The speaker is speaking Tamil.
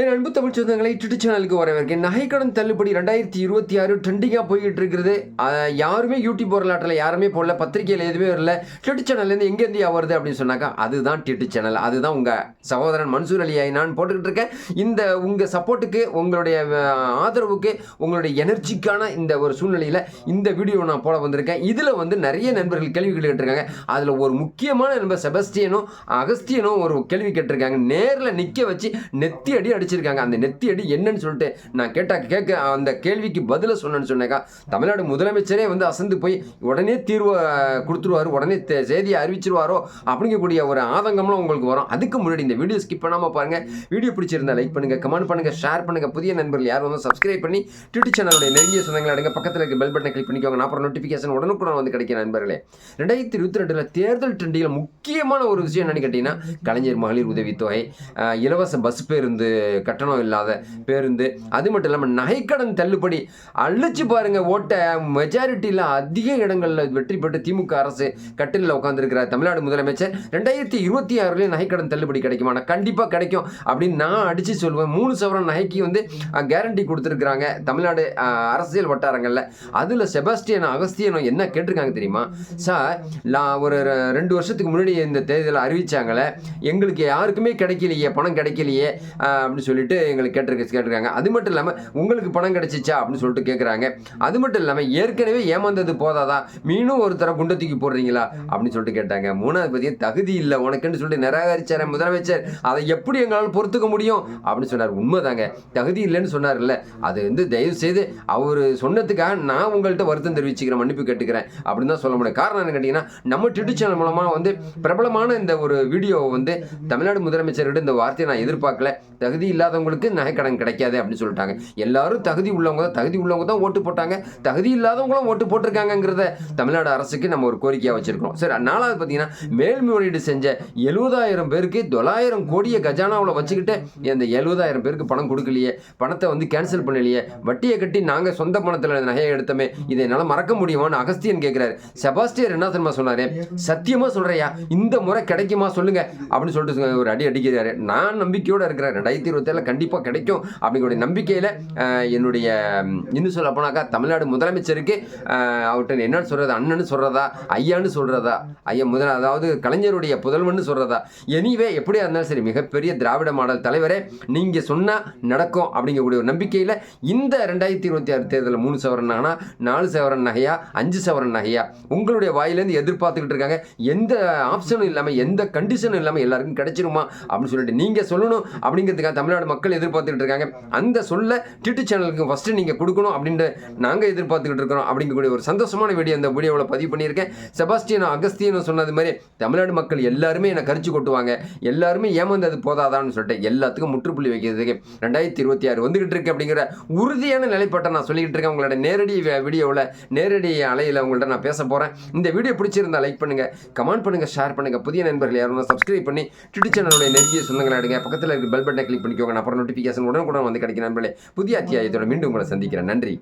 என் அன்பு தமிழ் சொந்தங்களை ட்விட்டர் சேனலுக்கு வரவேற்கேன் நகைக்கடன் தள்ளுபடி ரெண்டாயிரத்தி இருபத்தி ஆறு ட்ரெண்டிங்காக போய்கிட்டு இருக்கிறது யாருமே யூடியூப் வரலாற்றில் யாருமே போடல பத்திரிகையில் எதுவுமே வரல. ட்விட்டர் சேனல்லேருந்து எங்கேருந்து வருது அப்படின்னு சொன்னாக்கா அதுதான் ட்விட்டர் சேனல். அதுதான் உங்கள் சகோதரன் மன்சூர் அலியாய் நான் போட்டுக்கிட்டு இருக்கேன். இந்த உங்கள் சப்போர்ட்டுக்கு உங்களுடைய ஆதரவுக்கு உங்களுடைய எனர்ஜிக்கான இந்த ஒரு சூழ்நிலையில் இந்த வீடியோ நான் போட வந்திருக்கேன். இதில் வந்து நிறைய நண்பர்கள் கேள்வி கேட்டிருக்காங்க அதில் ஒரு முக்கியமான நண்பர் செபஸ்டியனும் அகஸ்தியனும் ஒரு கேள்வி கேட்டிருக்காங்க. நேரில் நிற்க வச்சு நெத்தி அடி அடிச்சிருக்காங்க. அந்த நெத்தி அடி என்னன்னு சொல்லிட்டு நான் கேட்டா கேட்க அந்த கேள்விக்கு பதில சொன்னேன்னு சொன்னேக்கா. தமிழ்நாடு முதலமைச்சரே வந்து அசந்து போய் உடனே தீர்வை கொடுத்துருவாரு உடனே செய்தியை அறிவிச்சிருவாரோ அப்படிங்கக்கூடிய ஒரு ஆதங்கம்லாம் உங்களுக்கு வரும். அதுக்கு முன்னாடி இந்த வீடியோ ஸ்கிப் பண்ணாமல் பாருங்க. வீடியோ பிடிச்சிருந்தா லைக் பண்ணுங்க கமெண்ட் பண்ணுங்க ஷேர் பண்ணுங்க. புதிய நண்பர்கள் யாரும் வந்து சப்ஸ்கிரைப் பண்ணி ட்விட்டர் சேனலுடைய நெருங்கிய சொந்தங்களை அடங்க பக்கத்தில் இருக்க பெல் பட்டனை கிளிக் பண்ணிக்கோங்க. நான் அப்புறம் நோட்டிஃபிகேஷன் உடனுக்குடன் வந்து கிடைக்கிற நண்பர்களே. ரெண்டாயிரத்தி இருபத்தி ரெண்டில் தேர்தல் ட்ரெண்டியில் முக்கியமான ஒரு விஷயம் என்னன்னு கேட்டிங்கன்னா கலைஞர் மகளிர் உதவித்தொகை. இலவச பஸ் பேருந்து கட்டணம் இல்லாத பேருந்து. அது மட்டும் இல்லாமல் நகைக்கடன் தள்ளுபடி. அழிச்சு பாருங்க ஓட்ட. மெஜாரிட்டியில் அதிக இடங்களில் வெற்றி பெற்று திமுக அரசு கட்டிலில் உட்காந்துருக்கிறார் தமிழ்நாடு முதலமைச்சர். ரெண்டாயிரத்தி இருபத்தி ஆறுலேயும் நகைக்கடன் தள்ளுபடி கிடைக்குமா? கண்டிப்பாக கிடைக்கும் அப்படின்னு நான் அடித்து சொல்லுவேன். மூணு சவரன் நகைக்கு வந்து கேரண்டி கொடுத்துருக்குறாங்க தமிழ்நாடு அரசியல் வட்டாரங்களில். அதில் செபாஸ்டியன் அகஸ்தியனும் என்ன கேட்டிருக்காங்க தெரியுமா? சார் நான் ஒரு ரெண்டு வருஷத்துக்கு முன்னாடி இந்த தேர்தலை அறிவித்தாங்களே எங்களுக்கு யாருக்குமே கிடைக்கலையே பணம் கிடைக்கலையே அப்படின்னு அப்படின்னு சொல்லிட்டு எங்களுக்கு கேட்டிருக்க கேட்டிருக்காங்க. அது மட்டும் இல்லாமல் உங்களுக்கு பணம் கிடைச்சிச்சா? அப்படின்னு சொல்லிட்டு கேட்குறாங்க அது மட்டும் இல்லாமல் ஏற்கனவே ஏமாந்தது போதாதா? மீனும் ஒரு தர குண்டை தூக்கி போடுறீங்களா? அப்படின்னு சொல்லிட்டு கேட்டாங்க. மூணாவது பத்தியே தகுதி இல்லை உனக்குன்னு சொல்லிட்டு நிராகரிச்சார முதலமைச்சர். அதை எப்படி எங்களால் பொறுத்துக்க முடியும்? அப்படின்னு சொன்னார். உண்மைதாங்க. தகுதி இல்லைன்னு சொன்னார்ல அது வந்து தயவு செய்து அவர் சொன்னதுக்காக நான் உங்கள்கிட்ட வருத்தம் தெரிவிச்சுக்கிறேன் மன்னிப்பு கேட்டுக்கிறேன். அப்படின்னு தான் சொல்ல முடியும். காரணம் என்ன கேட்டிங்கன்னா நம்ம ட்விட்டர் சேனல் மூலமாக வந்து பிரபலமான இந்த ஒரு வீடியோவை வந்து தமிழ்நாடு முதலமைச்சர்கிட்ட இந்த வார்த்தையை நான் எதிர்பார்க்கல. தகுதி இல்லாதவங்களுக்கு நகைக்கடன் கிடைக்காது அப்படின்னு சொல்லிட்டாங்க. எல்லாரும் தகுதி உள்ளவங்க தான் தகுதி உள்ளவங்க தான் ஓட்டு போட்டாங்க. தகுதி இல்லாதவங்களும் ஓட்டு போட்டிருக்காங்கங்கிறத தமிழ்நாடு அரசுக்கு நம்ம ஒரு கோரிக்கையாக வச்சுருக்கோம் சரி நாலாவது பார்த்தீங்கன்னா மேல்முறையீடு செஞ்ச எழுபதாயிரம் பேருக்கு தொள்ளாயிரம் கோடியை கஜானாவில் வச்சுக்கிட்டு இந்த எழுபதாயிரம் பேருக்கு பணம் கொடுக்கலையே பணத்தை வந்து கேன்சல் பண்ணலையே வட்டியை கட்டி நாங்கள் சொந்த பணத்தில் நகையை எடுத்தோமே இதை என்னால் மறக்க முடியுமான்னு அகஸ்தியன் கேட்குறாரு செபாஸ்டியர் என்ன தெரியுமா சொன்னாரு சத்தியமாக சொல்கிறையா இந்த முறை கிடைக்குமா சொல்லுங்கள் அப்படின்னு சொல்லிட்டு ஒரு அடி அடிக்கிறாரு. நான் நம்பிக்கையோடு இருக்கிறேன். ரெண்டாயிரத்தி இருபத்தேழில் கண்டிப்பாக கிடைக்கும். அப்படிங்கிற நம்பிக்கையில் என்னுடைய இன்னும் சொல்ல போனாக்கா தமிழ்நாடு முதலமைச்சருக்கு அவர்கிட்ட என்னன்னு சொல்றது அண்ணன்னு சொல்றதா ஐயான்னு சொல்றதா ஐயா முதல் அதாவது கலைஞருடைய புதல்வன்னு சொல்றதா. எனிவே எப்படியா இருந்தாலும் சரி மிகப்பெரிய திராவிட மாடல் தலைவரே நீங்க சொன்னா நடக்கும் அப்படிங்கக்கூடிய ஒரு நம்பிக்கையில் இந்த ரெண்டாயிரத்தி இருபத்தி ஆறு தேர்தலில் மூணு சவரன் நகைனா நாலு சவரன் நகையா அஞ்சு சவரன் நகையா உங்களுடைய வாயிலேருந்து எதிர்பார்த்துக்கிட்டு இருக்காங்க. எந்த ஆப்ஷனும் இல்லாமல் எந்த கண்டிஷனும் இல்லாமல் எல்லாருக்கும் கிடைச்சிருமா? அப்படின்னு சொல்லிட்டு நீங்கள் சொல்லணும். அப்படிங்கிறதுக்காக தமிழ்நாடு மக்கள் எதிர்பார்த்துக்கிட்டு இருக்காங்க. அந்த சொல்ல டிட்டு சேனலுக்கு ஃபஸ்ட்டு நீங்கள் கொடுக்கணும் அப்படின்ட்டு நாங்கள் எதிர்பார்த்துக்கிட்டு இருக்கிறோம் அப்படிங்கக்கூடிய ஒரு சந்தோஷமான வீடியோ அந்த வீடியோவில் பதிவு பண்ணியிருக்கேன். செபாஸ்டியனும் அகஸ்தியனும் சொன்னது மாதிரி தமிழ்நாடு மக்கள் எல்லாருமே என்னை கரிச்சு கொட்டுவாங்க. எல்லாருமே ஏமாந்தது போதாதான்னு சொல்லிட்டு எல்லாத்துக்கும் முற்றுப்புள்ளி வைக்கிறதுக்கு ரெண்டாயிரத்தி இருபத்தி ஆறு வந்துக்கிட்டு இருக்கு அப்படிங்கிற உறுதியான நிலைப்பாட்டை நான் சொல்லிக்கிட்டு இருக்கேன். உங்களோட நேரடி வீடியோவில் நேரடி அலையில் உங்கள்கிட்ட நான் பேச போகிறேன் இந்த வீடியோ பிடிச்சிருந்தா லைக் பண்ணுங்கள் கமெண்ட் பண்ணுங்கள் ஷேர் பண்ணுங்கள் புதிய நண்பர்கள் யாரும் சப்ஸ்கிரைப் பண்ணி ட்விட்டர் சேனலுடைய நெருங்கிய சொந்தங்களை எடுங்க. பக்கத்தில் இருக்க பெல் பட்டனை கிளிக் பண்ணிக்கோங்க. அப்புறம் நோட்டிஃபிகேஷன் உடனுக்குடன் வந்து கிடைக்கும் நண்பர்களே. புதிய அத்தியாயத்தோட மீண்டும் உங்களை சந்திக்கிறேன். நன்றி.